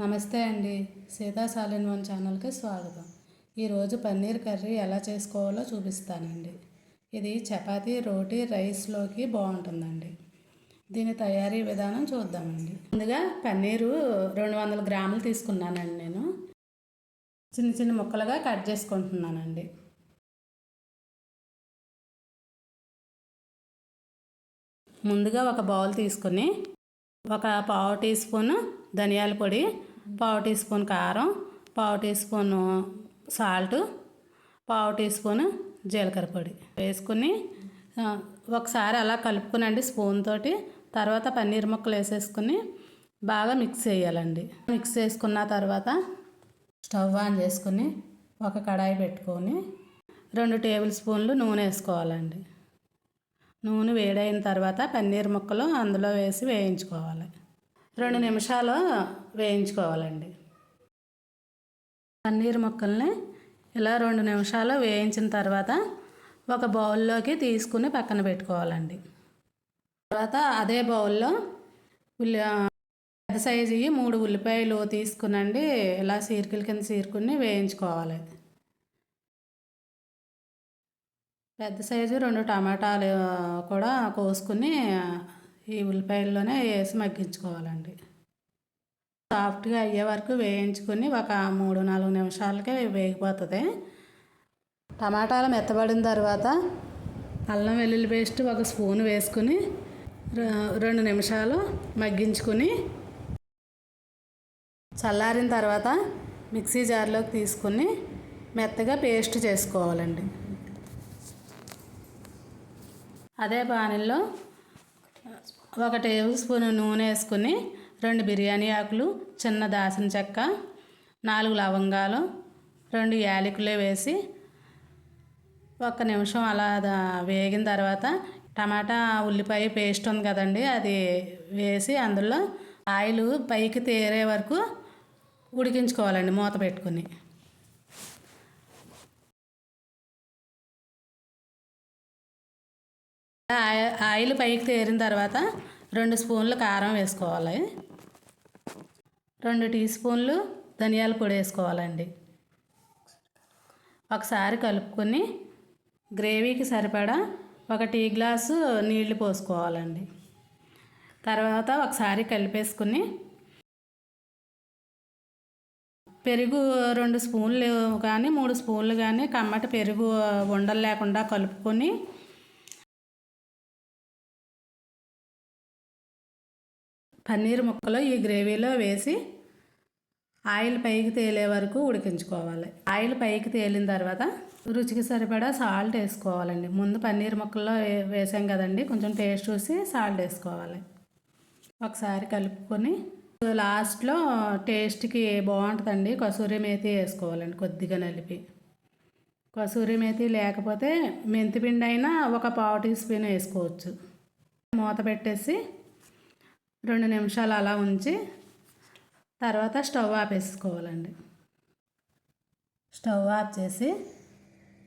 నమస్తే అండి. సీతా సాలిన్ వన్ ఛానల్కి స్వాగతం. ఈరోజు పన్నీర్ కర్రీ ఎలా చేసుకోవాలో చూపిస్తానండి. ఇది చపాతీ రోటీ రైస్లోకి బాగుంటుందండి. దీని తయారీ విధానం చూద్దామండి. ముందుగా పన్నీరు రెండు వందల గ్రాములు తీసుకున్నానండి నేను. చిన్న చిన్న ముక్కలుగా కట్ చేసుకుంటున్నానండి. ముందుగా ఒక బౌల్ తీసుకుని ఒక పావు టీ స్పూన్ ధనియాల పొడి పావు టీ స్పూన్ కారం పావు టీ స్పూన్ సాల్ట్ పావు టీ స్పూన్ జీలకర్ర పొడి వేసుకుని ఒకసారి అలా కలుపుకునండి స్పూన్ తోటి. తర్వాత పన్నీర్ ముక్కలు వేసేసుకుని బాగా మిక్స్ చేయాలండి. మిక్స్ చేసుకున్న తర్వాత స్టవ్ ఆన్ చేసుకుని ఒక కడాయి పెట్టుకొని రెండు టేబుల్ స్పూన్లు నూనె వేసుకోవాలండి. నూనె వేడైన తర్వాత పన్నీర్ ముక్కలు అందులో వేసి వేయించుకోవాలి. రెండు నిమిషాలు వేయించుకోవాలండి. పన్నీర్ ముక్కల్ని ఇలా రెండు నిమిషాలు వేయించిన తర్వాత ఒక బౌల్లోకి తీసుకుని పక్కన పెట్టుకోవాలండి. తర్వాత అదే బౌల్లో ఉల్లి పెద్ద సైజు మూడు ఉల్లిపాయలు తీసుకునండి. ఇలా సీరికల కింద సీరుకుని వేయించుకోవాలి. పెద్ద సైజు రెండు టమాటాలు కూడా కోసుకుని ఈ ఉల్లిపాయల్లోనే వేసి మగ్గించుకోవాలండి. సాఫ్ట్గా అయ్యే వరకు వేయించుకుని ఒక మూడు నాలుగు నిమిషాలకే వేగిపోతుంది. టమాటాలు మెత్తబడిన తర్వాత అల్లం వెల్లుల్లి పేస్ట్ ఒక స్పూన్ వేసుకుని రెండు నిమిషాలు మగ్గించుకుని చల్లారిన తర్వాత మిక్సీ జార్లోకి తీసుకుని మెత్తగా పేస్ట్ చేసుకోవాలండి. అదే పానీలో ఒక టేబుల్ స్పూన్ నూనె వేసుకుని రెండు బిర్యానీ ఆకులు చిన్న దాసిన చెక్క నాలుగు లవంగాలు రెండు యాలకులు వేసి ఒక్క నిమిషం అలా వేగిన తర్వాత టమాటా ఉల్లిపాయ పేస్ట్ ఉంది కదండి అది వేసి అందులో ఆయిల్ పైకి తేరే వరకు ఉడికించుకోవాలండి మూత పెట్టుకుని. ఆయిల్ పైకి తేరిన తర్వాత రెండు స్పూన్లు కారం వేసుకోవాలి. రెండు టీ స్పూన్లు ధనియాల పొడి వేసుకోవాలండి. ఒకసారి కలుపుకొని గ్రేవీకి సరిపడా ఒక టీ గ్లాసు నీళ్ళు పోసుకోవాలండి. తర్వాత ఒకసారి కలిపేసుకుని పెరుగు రెండు స్పూన్లు కానీ మూడు స్పూన్లు కానీ కమ్మటి పెరుగు ఉండలు లేకుండా కలుపుకొని పన్నీర్ ముక్కలు ఈ గ్రేవీలో వేసి ఆయిల్ పైకి తేలే వరకు ఉడికించుకోవాలి. ఆయిల్ పైకి తేలిన తర్వాత రుచికి సరిపడా సాల్ట్ వేసుకోవాలండి. ముందు పన్నీర్ ముక్కల్లో వే- వేసాం కదండి కొంచెం టేస్ట్ చూసి సాల్ట్ వేసుకోవాలి. ఒకసారి కలుపుకొని లాస్ట్లో టేస్ట్కి బాగుంటుందండి. కసూరి మేతి వేసుకోవాలండి కొద్దిగా నలిపి. కసూరి మేతి లేకపోతే మెంతిపిండి అయినా ఒక పావు టీ స్పూన్ వేసుకోవచ్చు. మూత పెట్టేసి రెండు నిమిషాలు అలా ఉంచి తర్వాత స్టవ్ ఆపేసుకోవాలండి స్టవ్ ఆఫ్ చేసి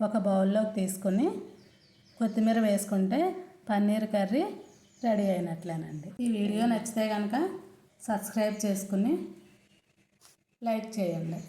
ఒక బౌల్లోకి తీసుకొని కొత్తిమీర వేసుకుంటే పన్నీర్ కర్రీ రెడీ అయినట్లేనండి. ఈ వీడియో నచ్చితే కనుక సబ్స్క్రైబ్ చేసుకుని లైక్ చేయండి.